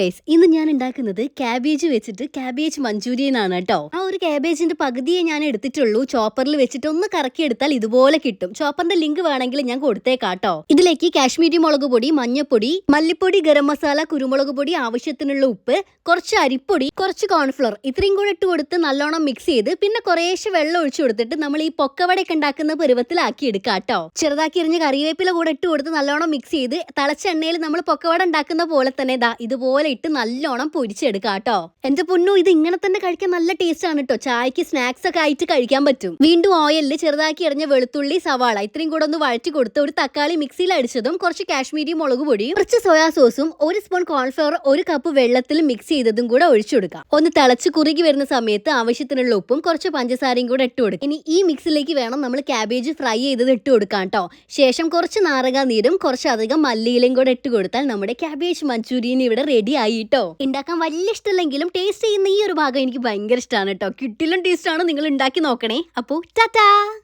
Guys ഇന്ന് ഞാൻ ഉണ്ടാക്കുന്നത് ക്യാബേജ് വെച്ചിട്ട് ക്യാബേജ് മഞ്ചൂരിയൻ ആണ് കേട്ടോ. ആ ഒരു ക്യാബേജിന്റെ പകുതിയെ ഞാൻ എടുത്തിട്ടുള്ളൂ. ചോപ്പറിൽ വെച്ചിട്ട് ഒന്ന് കറക്കി എടുത്താൽ ഇതുപോലെ കിട്ടും. ചോപ്പറിന്റെ ലിങ്ക് വേണമെങ്കിൽ ഞാൻ കൊടുത്തേക്കാട്ടോ ഇതിലേക്ക് കാശ്മീരി മുളക് പൊടി മഞ്ഞപ്പൊടി മല്ലിപ്പൊടി ഗരം മസാല കുരുമുളക് പൊടി ആവശ്യത്തിനുള്ള ഉപ്പ് കുറച്ച് അരിപ്പൊടി കുറച്ച് കോൺഫ്ലോർ ഇത്രയും കൂടെ ഇട്ട് കൊടുത്ത് നല്ലോണം മിക്സ് ചെയ്ത് പിന്നെ കുറേശ്ശെ വെള്ളം ഒഴിച്ചു കൊടുത്തിട്ട് നമ്മൾ ഈ പൊക്കവടയൊക്കെ ഉണ്ടാക്കുന്ന പരുവത്തിലാക്കി എടുക്കാട്ടോ ചെറുതാക്കി എറിഞ്ഞ് കറിവേപ്പില കൂടെ ഇട്ട് കൊടുത്ത് നല്ലോണം മിക്സ് ചെയ്ത് തിളച്ച എണ്ണയിൽ നമ്മൾ പൊക്കവട ഉണ്ടാക്കുന്ന പോലെ തന്നെ ഇതാ ഇതുപോലെ ഇട്ട് നല്ലോണം പൊരിച്ചെടുക്കാം കേട്ടോ എന്റെ പൊന്നു ഇത് ഇങ്ങനെ തന്നെ കഴിക്കാൻ നല്ല ടേസ്റ്റ് ആണ് കേട്ടോ ചായക്ക് സ്നാക്സ് ഒക്കെ ആയിട്ട് കഴിക്കാൻ പറ്റും. വീണ്ടും ഓയിലിൽ ചെറുതാക്കി എറിഞ്ഞ വെളുത്തുള്ളി സവാള ഇത്രയും കൂടെ ഒന്ന് വഴറ്റി കൊടുത്ത് ഒരു തക്കാളി മിക്സിയിൽ അടിച്ചതും കുറച്ച് കാശ്മീരി മുളക് പൊടിയും കുറച്ച് സോയാ സോസും ഒരു സ്പൂൺ കോൺഫ്ലവർ ഒരു കപ്പ് വെള്ളത്തിൽ മിക്സ് ചെയ്തതും കൂടെ ഒഴിച്ചു കൊടുക്കാം. ഒന്ന് തിളച്ച് കുറുകി വരുന്ന സമയത്ത് ആവശ്യത്തിനുള്ള ഉപ്പും കുറച്ച് പഞ്ചസാരയും കൂടെ ഇട്ട് കൊടുക്കും. ഇനി ഈ മിക്സിലേക്ക് വേണം നമ്മൾ കാബേജ് ഫ്രൈ ചെയ്തത് ഇട്ട് കൊടുക്കാം കേട്ടോ ശേഷം കുറച്ച് നാരങ്ങ നീരും കുറച്ചധികം മല്ലിയിലയും കൂടെ ഇട്ട് കൊടുത്താൽ നമ്മുടെ കാബേജ് മഞ്ചൂരിയൻ ഇവിടെ റെഡി ആയിട്ടോ ഉണ്ടാക്കാൻ വലിയ ഇഷ്ടമല്ലെങ്കിലും ടേസ്റ്റ് ചെയ്യുന്ന ഈ ഒരു ഭാഗം എനിക്ക് ഭയങ്കര ഇഷ്ടമാണ് കേട്ടോ. കിട്ടിലും ടേസ്റ്റ് ആണ്. നിങ്ങൾ ഉണ്ടാക്കി നോക്കണേ. അപ്പോ ടാറ്റാ